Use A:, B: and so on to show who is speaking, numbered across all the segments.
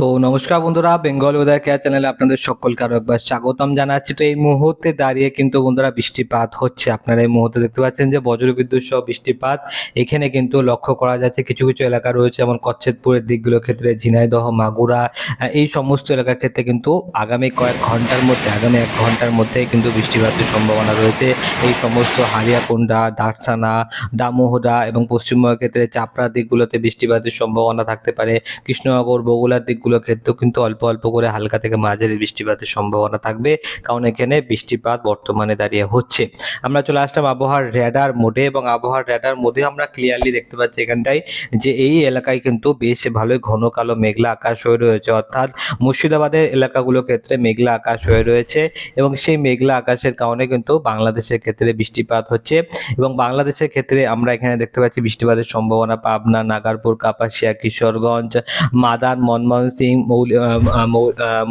A: তো নমস্কার বন্ধুরা, বেঙ্গল ওয়েদার কেয়ার চ্যানেলে আপনাদের সকলকে আরও একবার স্বাগতম জানাচ্ছি। তো এই মুহূর্তে দাঁড়িয়ে কিন্তু বন্ধুরা বৃষ্টিপাত হচ্ছে। আপনারা এই মুহূর্তে দেখতে পাচ্ছেন যে বজ্রবিদ্যুৎ সহ বৃষ্টিপাত এখানে কিন্তু লক্ষ্য করা যাচ্ছে। কিছু কিছু এলাকা রয়েছে যেমন কচ্ছেদপুরের দিকগুলোর ক্ষেত্রে, ঝিনাইদহ, মাগুরা এই সমস্ত এলাকার ক্ষেত্রে কিন্তু আগামী কয়েক ঘণ্টার মধ্যে, আগামী এক ঘণ্টার মধ্যে কিন্তু বৃষ্টিপাতের সম্ভাবনা রয়েছে। এই সমস্ত হারিয়াকুন্ডা দারসানা ডামোহদা এবং পশ্চিমবঙ্গের ক্ষেত্রে চাপড়া দিকগুলোতে বৃষ্টিপাতের সম্ভাবনা থাকতে পারে। কৃষ্ণনগর, বগুড়ার দিকগুলোর ক্ষেত্রেও কিন্তু অল্প অল্প করে হালকা থেকে মাঝারি বৃষ্টিপাতের সম্ভাবনা থাকবে, কারণ এখানে বৃষ্টিপাত বর্তমানে দাঁড়িয়ে হচ্ছে। আমরা চলে আসলাম আবহাওয়ার র্যাডার মোডে এবং আবহাওয়ার র্যাডার মোডে আমরা ক্লিয়ারলি দেখতে পাচ্ছি এখানটায় যে এই এলাকায় কিন্তু বেশ ভালোই ঘন কালো মেঘলা আকাশ হয়ে রয়েছে। অর্থাৎ মুর্শিদাবাদের এলাকাগুলোর ক্ষেত্রে মেঘলা আকাশ হয়ে রয়েছে এবং সেই মেঘলা আকাশের কারণে কিন্তু বাংলাদেশের ক্ষেত্রে বৃষ্টিপাত হচ্ছে এবং বাংলাদেশের ক্ষেত্রে আমরা এখানে দেখতে পাচ্ছি বৃষ্টিপাতের সম্ভাবনা পাবনা, নাগারপুর, কাপাসিয়া, কিশোরগঞ্জ মাদান মনমোহন সিং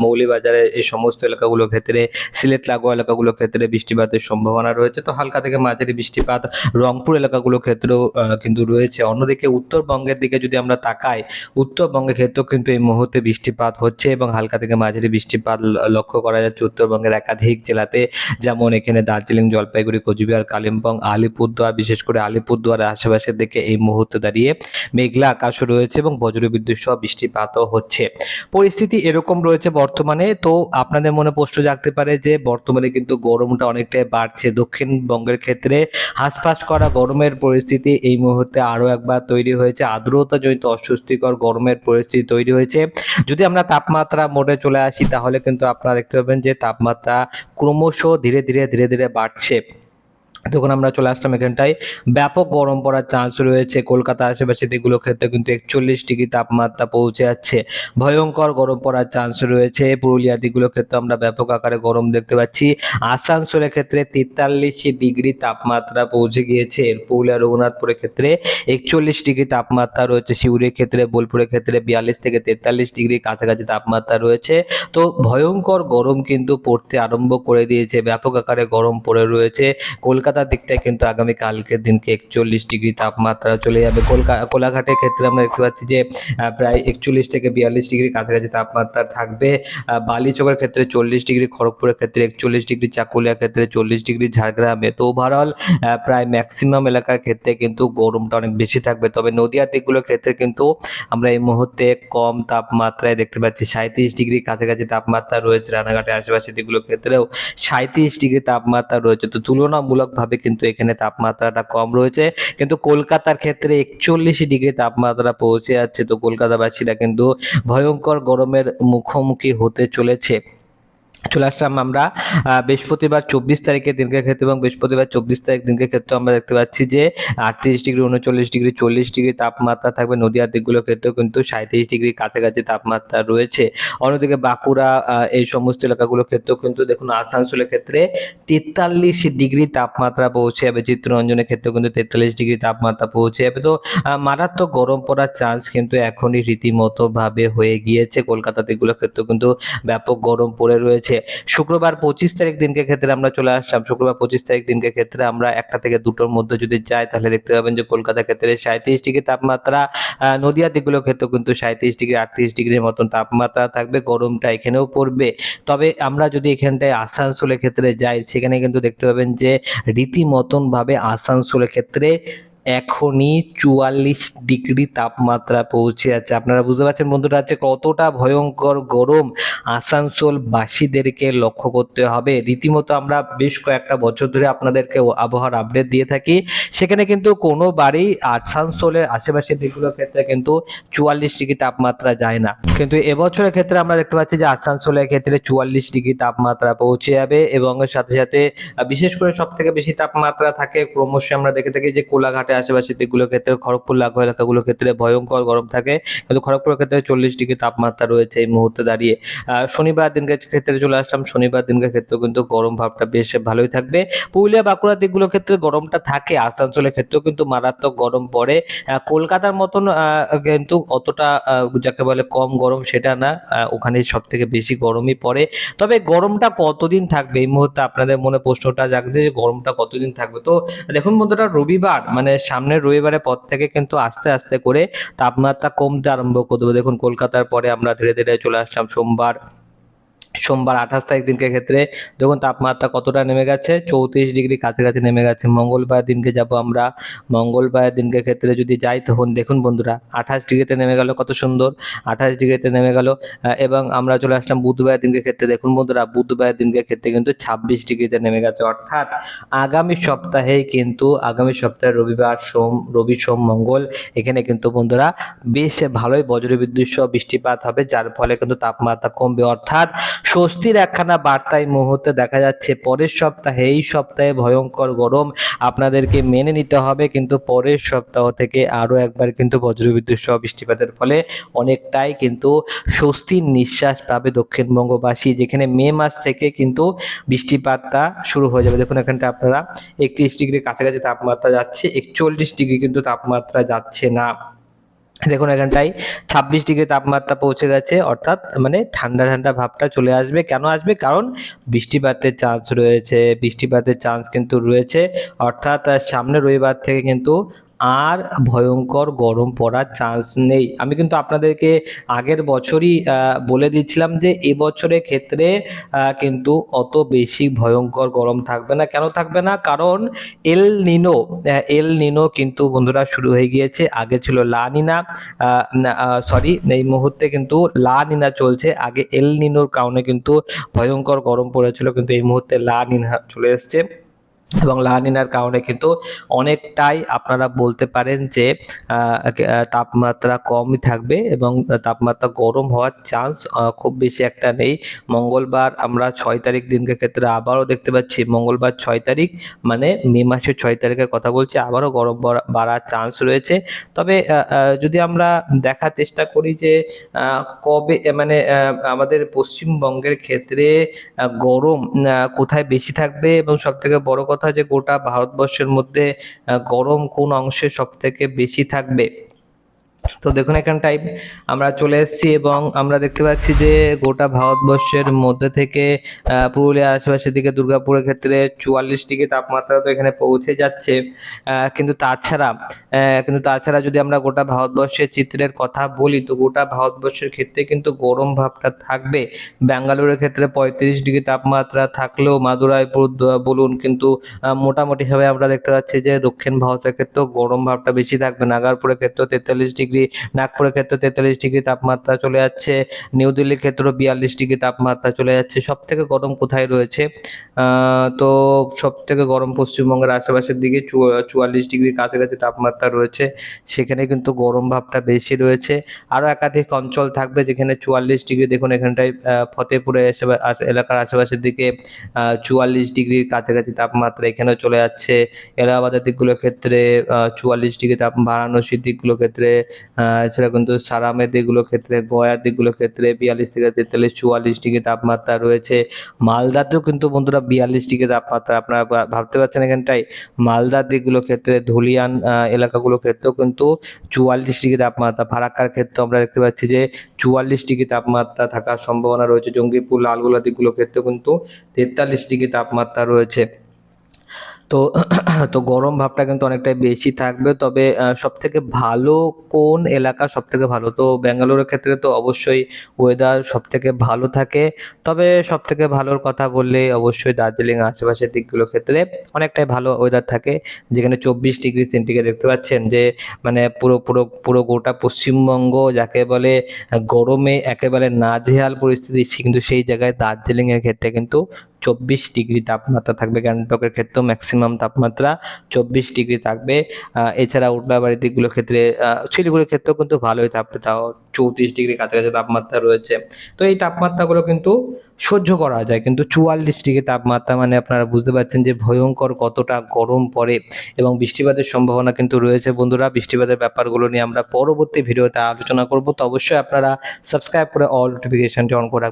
A: মৌলিবাজারে এই সমস্ত এলাকাগুলোর ক্ষেত্রে, সিলেট লাগোয়া এলাকাগুলোর ক্ষেত্রে বৃষ্টিপাতের সম্ভাবনা রয়েছে। তো হালকা থেকে মাঝারি বৃষ্টিপাত রংপুর এলাকাগুলোর ক্ষেত্রেও কিন্তু রয়েছে। অন্যদিকে উত্তরবঙ্গের দিকে যদি আমরা তাকাই, উত্তরবঙ্গের ক্ষেত্রেও কিন্তু এই মুহূর্তে বৃষ্টিপাত হচ্ছে এবং হালকা থেকে মাঝারি বৃষ্টিপাত লক্ষ্য করা যাচ্ছে উত্তরবঙ্গের একাধিক জেলাতে। যেমন এখানে দার্জিলিং, জলপাইগুড়ি, কোচবিহার, কালিম্পং, আলিপুরদুয়ার, বিশেষ করে আলিপুরদুয়ারের আশেপাশের দিকে এই মুহূর্তে দাঁড়িয়ে মেঘলা আকাশও রয়েছে এবং বজ্রবিদ্যুৎ সহ বৃষ্টিপাতও হচ্ছে। পরিস্থিতি এরকম রয়েছে বর্তমানে, তো আপনাদের মনে প্রশ্ন জাগতে পারে যে বর্তমানে কিন্তু গরমটা অনেকটাই বাড়ছে। দক্ষিণবঙ্গের ক্ষেত্রে হাঁসফাঁস করা গরমের পরিস্থিতি এই মুহূর্তে আরও একবার তৈরি হয়েছে। আর্দ্রতাজনিত অস্বস্তিকর গরমের পরিস্থিতি তৈরি হয়েছে। যদি আমরা তাপমাত্রা মোডে চলে আসি, তাহলে কিন্তু আপনারা দেখতে পাবেন যে তাপমাত্রা ক্রমশ ধীরে ধীরে ধীরে ধীরে বাড়ছে। তখন আমরা চলে আসলাম এখানটায়। ব্যাপক গরম পড়ার চান্স রয়েছে। কলকাতা আশেপাশে দিকগুলোর ক্ষেত্রে কিন্তু একচল্লিশ ডিগ্রি তাপমাত্রা পৌঁছে যাচ্ছে। ভয়ঙ্কর গরম পড়ার চান্স রয়েছে। পুরুলিয়া দিকগুলোর ক্ষেত্রে আমরা ব্যাপক আকারে গরম দেখতে পাচ্ছি। আসানসোলের ক্ষেত্রে তেতাল্লিশ ডিগ্রি তাপমাত্রা পৌঁছে গিয়েছে। পুরুলিয়া, রঘুনাথপুরের ক্ষেত্রে একচল্লিশ ডিগ্রি তাপমাত্রা রয়েছে। শিউরের ক্ষেত্রে, বোলপুরের ক্ষেত্রে বিয়াল্লিশ থেকে তেতাল্লিশ ডিগ্রি কাছাকাছি তাপমাত্রা রয়েছে। তো ভয়ঙ্কর গরম কিন্তু পড়তে আরম্ভ করে দিয়েছে। ব্যাপক আকারে গরম পড়ে রয়েছে। কলকাতার দিকটায় কিন্তু আগামী কালকের দিনকে একচল্লিশ ডিগ্রি তাপমাত্রা চলে যাবে। কলকাতা কোলাঘাটের ক্ষেত্রে আমরা দেখতে পাচ্ছি যে প্রায় একচল্লিশ থেকে বিয়াল্লিশ ডিগ্রি কাছাকাছি তাপমাত্রা থাকবে। বালিচকের ক্ষেত্রে চল্লিশ ডিগ্রি, খড়গপুরের ক্ষেত্রে একচল্লিশ ডিগ্রি, চাকুলিয়ার ক্ষেত্রে চল্লিশ ডিগ্রি, ঝাড়গ্রামে তো ওভারঅল প্রায় ম্যাক্সিমাম এলাকার ক্ষেত্রে কিন্তু গরমটা অনেক বেশি থাকবে। তবে নদীয়ার দিকগুলোর ক্ষেত্রে কিন্তু আমরা এই মুহূর্তে কম তাপমাত্রায় দেখতে পাচ্ছি। সাঁত্রিশ ডিগ্রি কাছাকাছি তাপমাত্রা রয়েছে রানাঘাটের আশেপাশে দিকগুলোর ক্ষেত্রেও। সাঁত্রিশ ডিগ্রি তাপমাত্রা রয়েছে। তো তুলনামূলকভাবে কিন্তু এখানে তাপমাত্রাটা কম রয়েছে। কিন্তু কলকাতার ক্ষেত্রে একচল্লিশ ডিগ্রি তাপমাত্রা পৌঁছে যাচ্ছে। তো কলকাতাবাসীরা কিন্তু ভয়ঙ্কর গরমের মুখোমুখি হতে চলেছে। চলে আসলাম আমরা বৃহস্পতিবার চব্বিশ তারিখের দিনকে ক্ষেত্রে এবং বৃহস্পতিবার চব্বিশ তারিখ দিনকের ক্ষেত্রে আমরা দেখতে পাচ্ছি যে আটত্রিশ ডিগ্রি, উনচল্লিশ ডিগ্রি, চল্লিশ ডিগ্রি তাপমাত্রা থাকবে। নদীয়ার দিকগুলোর ক্ষেত্রেও কিন্তু সাঁত্রিশ ডিগ্রি কাছাকাছি তাপমাত্রা রয়েছে। অন্যদিকে বাঁকুড়া এই সমস্ত এলাকাগুলোর ক্ষেত্রেও কিন্তু দেখুন আসানসোলের ক্ষেত্রে তেতাল্লিশ ডিগ্রি তাপমাত্রা পৌঁছে যাবে। চিত্তরঞ্জনের ক্ষেত্রেও কিন্তু তেতাল্লিশ ডিগ্রি তাপমাত্রা পৌঁছে যাবে। তো মারাত্মক গরম পড়ার চান্স কিন্তু এখনই রীতিমতো ভাবে হয়ে গিয়েছে। কলকাতা দিকগুলোর ক্ষেত্রেও কিন্তু ব্যাপক গরম পড়ে রয়েছে। শুক্রবার পঁচিশ তারিখ দিনকে ক্ষেত্রে আমরা চলে আসলাম। শুক্রবার পঁচিশ তারিখ দিনকে ক্ষেত্রে আমরা একটা থেকে দুটোর মধ্যে যদি যাই, তাহলে দেখতে পাবেন যে কলকাতা ক্ষেত্রে সাঁত্রিশ ডিগ্রি তাপমাত্রা নদিয়া দিকগুলোর ক্ষেত্রে কিন্তু সাঁত্রিশ ডিগ্রি, আটত্রিশ ডিগ্রির মতন তাপমাত্রা থাকবে। গরমটা এখানেও পড়বে। তবে আমরা যদি এখানটায় আসানসোলের ক্ষেত্রে যাই, সেখানে কিন্তু দেখতে পাবেন যে রীতিমতনভাবে আসানসোলের ক্ষেত্রে এখনই চুয়াল্লিশ ডিগ্রি তাপমাত্রা পৌঁছে যাচ্ছে। আপনারা বুঝতে পারছেন বন্ধুরা আছে কতটা ভয়ঙ্কর গরম আসানসোল বাসীদেরকে লক্ষ্য করতে হবে। রীতিমতো আমরা বেশ কয়েকটা বছর ধরে আপনাদেরকে আবহাওয়ার আপডেট দিয়ে থাকি। সেখানে কিন্তু কোনো বাড়ি আসানসোলের আশেপাশের দিকগুলোর ক্ষেত্রে কিন্তু চুয়াল্লিশ ডিগ্রি তাপমাত্রা যায় না। কিন্তু এবছরের ক্ষেত্রে আমরা দেখতে পাচ্ছি যে আসানসোলের ক্ষেত্রে চুয়াল্লিশ ডিগ্রি তাপমাত্রা পৌঁছে যাবে এবং সাথে সাথে বিশেষ করে সব থেকে বেশি তাপমাত্রা থাকে ক্রমশ আমরা দেখে থাকি যে কোলাঘাটে আশেপাশের দিকগুলোর ক্ষেত্রে খড়গপুর, লাগোয়া এলাকাগুলোর ক্ষেত্রে ভয়ঙ্কর গরম থাকে। কিন্তু খড়গপুরের ক্ষেত্রে চল্লিশ ডিগ্রি তাপমাত্রা রয়েছে এই মুহূর্তে দাঁড়িয়ে। শনিবার দিনকে ক্ষেত্রে চলে আসলাম, শনিবার দিনকে ক্ষেত্রে কিন্তু গরম ভাবটা বেশ ভালোই থাকবে। পুরুলিয়া, বাঁকুড়ার দিকগুলোর ক্ষেত্রে গরমটা থাকে, আসানসোলের ক্ষেত্রেও কিন্তু মারাত্মক গরম পড়ে। কলকাতার মতন কিন্তু অতটা যাকে বলে কম গরম সেটা না ওখানে সব থেকে বেশি গরমই পড়ে। তবে গরমটা কতদিন থাকবে? এই মুহূর্তে আপনাদের মনে প্রশ্নটা জাগছে যে গরমটা কতদিন থাকবে? তো দেখুন বন্ধুরা, রবিবার মানে সামনের রবিবারের পর থেকে কিন্তু আস্তে আস্তে করে তাপমাত্রা কমতে আরম্ভ করবে দেখুন, কলকাতার পরে আমরা ধীরে ধীরে চলে আসলাম সোমবার। সোমবার আঠাশ তারিখ দিনকে ক্ষেত্রে দেখুন তাপমাত্রা কতটা নেমে গেছে? চৌত্রিশ ডিগ্রি কাছাকাছি নেমে গেছে। মঙ্গলবার দিনকে যাব আমরা। মঙ্গলবার দিনকে ক্ষেত্রে যদি যাই তখন দেখুন বন্ধুরা, আঠাশ ডিগ্রিতে নেমে গেল কত সুন্দর। আঠাশ ডিগ্রিতে নেমে গেল এবং আমরা চলে আসলাম বুধবার দিনকে ক্ষেত্রে। দেখুন বন্ধুরা, বুধবার দিনকে ক্ষেত্রে কিন্তু ছাব্বিশ ডিগ্রিতে নেমে গেছে। অর্থাৎ আগামী সপ্তাহেই কিন্তু, আগামী সপ্তাহে রবিবার, সোম, রবি, সোম, মঙ্গল, এখানে কিন্তু বন্ধুরা বেশ ভালোই বজ্রবিদ্যুৎ সহ বৃষ্টিপাত হবে, যার ফলে কিন্তু তাপমাত্রা কমবে। অর্থাৎ স্বস্তির একখানা বার্তায় মুহূর্তে দেখা যাচ্ছে, পরের সপ্তাহে, এই সপ্তাহে ভয়ঙ্কর গরম আপনাদেরকে মেনে নিতে হবে, কিন্তু পরের সপ্তাহ থেকে আরও একবার কিন্তু বজ্রবিদ্যুৎ সহ বৃষ্টিপাতের ফলে অনেকটাই কিন্তু স্বস্তির নিঃশ্বাস পাবে দক্ষিণবঙ্গবাসী। যেখানে মে মাস থেকে কিন্তু বৃষ্টিপাতটা শুরু হয়ে যাবে। দেখুন এখানটা আপনারা একত্রিশ ডিগ্রি কাছাকাছি তাপমাত্রা যাচ্ছে, একচল্লিশ ডিগ্রি কিন্তু তাপমাত্রা যাচ্ছে না। দেখুন, এখানটায় ছাব্বিশ ডিগ্রি তাপমাত্রা পৌঁছে গেছে, অর্থাৎ মানে ঠান্ডা ঠান্ডা ভাবটা চলে আসবে। কেন আসবে? কারণ বৃষ্টিপাতের চান্স রয়েছে, বৃষ্টিপাতের চান্স কিন্তু রয়েছে, অর্থাৎ সামনে রবিবার থেকে কিন্তু আর ভয়ঙ্কর গরম পড়ার চান্স নেই। আমি কিন্তু আপনাদেরকে আগের বছরই বলে দিচ্ছিলাম যে এবছরের ক্ষেত্রে কিন্তু অত বেশি ভয়ঙ্কর গরম থাকবে না। কেন থাকবে না? কারণ এল নিনো এল নিনো কিন্তু বন্ধুরা শুরু হয়ে গিয়েছে। আগে ছিল লা নিনা সরি এই মুহূর্তে কিন্তু লা নিনা চলছে। আগে এল নিনোর কারণে কিন্তু ভয়ঙ্কর গরম পড়েছিল, কিন্তু এই মুহূর্তে লা নিনা চলে এসছে। এবং লা নিনার কারণে কিন্তু অনেকটাই আপনারা বলতে পারেন যে তাপমাত্রা কমই থাকবে এবং তাপমাত্রা গরম হওয়ার চান্স খুব বেশি একটা নেই। মঙ্গলবার আমরা ছয় তারিখ দিনকে ক্ষেত্রে আবারও দেখতে পাচ্ছি, মঙ্গলবার ছয় তারিখ মানে মে মাসের ছয় তারিখের কথা বলছি, আবারও গরম বাড়ার চান্স রয়েছে। তবে যদি আমরা দেখার চেষ্টা করি যে কবে মানে আমাদের পশ্চিমবঙ্গের ক্ষেত্রে গরম কোথায় বেশি থাকবে এবং সব থেকে বড় কথা যে গোটা ভারতবর্ষের মধ্যে গরম কোন অংশে সব থেকে বেশি থাকবে? তো দেখুন এখানটায় আমরা চলে এসেছি এবং আমরা দেখতে পাচ্ছি যে গোটা ভারতবর্ষের মধ্যে থেকে পুরুলিয়ার আশেপাশের দিকে, দুর্গাপুরের ক্ষেত্রে চুয়াল্লিশ ডিগ্রি তাপমাত্রা তো এখানে পৌঁছে যাচ্ছে। কিন্তু তাছাড়া কিন্তু তাছাড়া যদি আমরা গোটা ভারতবর্ষের চিত্রের কথা বলি, তো গোটা ভারতবর্ষের ক্ষেত্রে কিন্তু গরম ভাবটা থাকবে। ব্যাঙ্গালোরের ক্ষেত্রে পঁয়ত্রিশ ডিগ্রি তাপমাত্রা থাকলেও মাদুরাইপুর বলুন কিন্তু মোটামুটিভাবে আমরা দেখতে পাচ্ছি যে দক্ষিণ ভারতের ক্ষেত্রেও গরম ভাবটা বেশি থাকবে। নাগারপুরের ক্ষেত্রেও তেতাল্লিশ ডিগ্রি নাগপুরের ক্ষেত্রে তেতাল্লিশ ডিগ্রি তাপমাত্রা চলে যাচ্ছে, নিউ দিল্লির ক্ষেত্রেও বিয়াল্লিশ ডিগ্রি তাপমাত্রা চলে যাচ্ছে সব থেকে গরম কোথায় রয়েছে? তো সব থেকে গরম পশ্চিমবঙ্গের আশেপাশের দিকে চুয়া- চুয়াল্লিশ ডিগ্রি কাছাকাছি তাপমাত্রা রয়েছে, সেখানে কিন্তু গরম ভাবটা বেশি রয়েছে। আরও একাধিক অঞ্চল থাকবে যেখানে চুয়াল্লিশ ডিগ্রি, দেখুন এখানটায় ফতেপুরে এলাকার আশেপাশের দিকে চুয়াল্লিশ ডিগ্রির কাছাকাছি তাপমাত্রা এখানেও চলে যাচ্ছে। এলাহাবাদের দিকগুলোর ক্ষেত্রে চুয়াল্লিশ ডিগ্রি তাপ, বারাণসীর দিকগুলোর ক্ষেত্রে এছাড়া কিন্তু সারামের দিকগুলোর ক্ষেত্রে গয়ার দিকগুলোর ক্ষেত্রে, বিয়াল্লিশ থেকে তেতাল্লিশ, চুয়াল্লিশ ডিগ্রি তাপমাত্রা রয়েছে। মালদাতেও কিন্তু বন্ধুরা বিয়াল্লিশ ডিগ্রি তাপমাত্রা, আপনারা ভাবতে পারছেন এখানটায়? মালদার দিকগুলোর ক্ষেত্রে, ধুলিয়ান এলাকাগুলোর ক্ষেত্রেও কিন্তু চুয়াল্লিশ ডিগ্রি তাপমাত্রা। ফারাক্কার ক্ষেত্রে আমরা দেখতে পাচ্ছি যে চুয়াল্লিশ ডিগ্রি তাপমাত্রা থাকার সম্ভাবনা রয়েছে। জঙ্গিপুর, লালগোলা দিকগুলোর ক্ষেত্রেও কিন্তু তেতাল্লিশ ডিগ্রি তাপমাত্রা রয়েছে। তো তো গরম ভাবটা কিন্তু অনেকটাই বেশি থাকবে। তবে সব থেকে ভালো কোন এলাকা সব থেকে ভালো? তো ব্যাঙ্গালোরের ক্ষেত্রে তো অবশ্যই ওয়েদার সব থেকে ভালো থাকে। তবে সব থেকে ভালোর কথা বললে অবশ্যই দার্জিলিং আশেপাশের দিকগুলোর ক্ষেত্রে অনেকটাই ভালো ওয়েদার থাকে। যেখানে চব্বিশ ডিগ্রি সেন্টিগ্রেড দেখতে পাচ্ছেন যে মানে পুরো পুরো পুরো গোটা পশ্চিমবঙ্গ যাকে বলে গরমে একেবারে নাজেহাল পরিস্থিতি। কিন্তু সেই জায়গায় দার্জিলিংয়ের ক্ষেত্রে কিন্তু চব্বিশ ডিগ্রি তাপমাত্রা থাকবে। গ্যাংটকের ক্ষেত্রেও ম্যাক্সিমাম তাপমাত্রা চব্বিশ ডিগ্রি থাকবে। এছাড়া উল্টাবাড়ির দিকগুলোর ক্ষেত্রে শিলিগুড়ির ক্ষেত্রেও কিন্তু ভালোই তাও চৌত্রিশ ডিগ্রি কাছাকাছি তাপমাত্রা রয়েছে। তো এই তাপমাত্রাগুলো কিন্তু সহ্য করা যায়। কিন্তু চুয়াল্লিশ ডিগ্রি তাপমাত্রা মানে আপনারা বুঝতে পারছেন যে ভয়ঙ্কর কতটা গরম পড়ে এবং বৃষ্টিপাতের সম্ভাবনা কিন্তু রয়েছে। বন্ধুরা, বৃষ্টিপাতের ব্যাপারগুলো নিয়ে আমরা পরবর্তী ভিডিওতে আলোচনা করব। তো অবশ্যই আপনারা সাবস্ক্রাইব করে অল নোটিফিকেশনটি অন করে রাখবেন।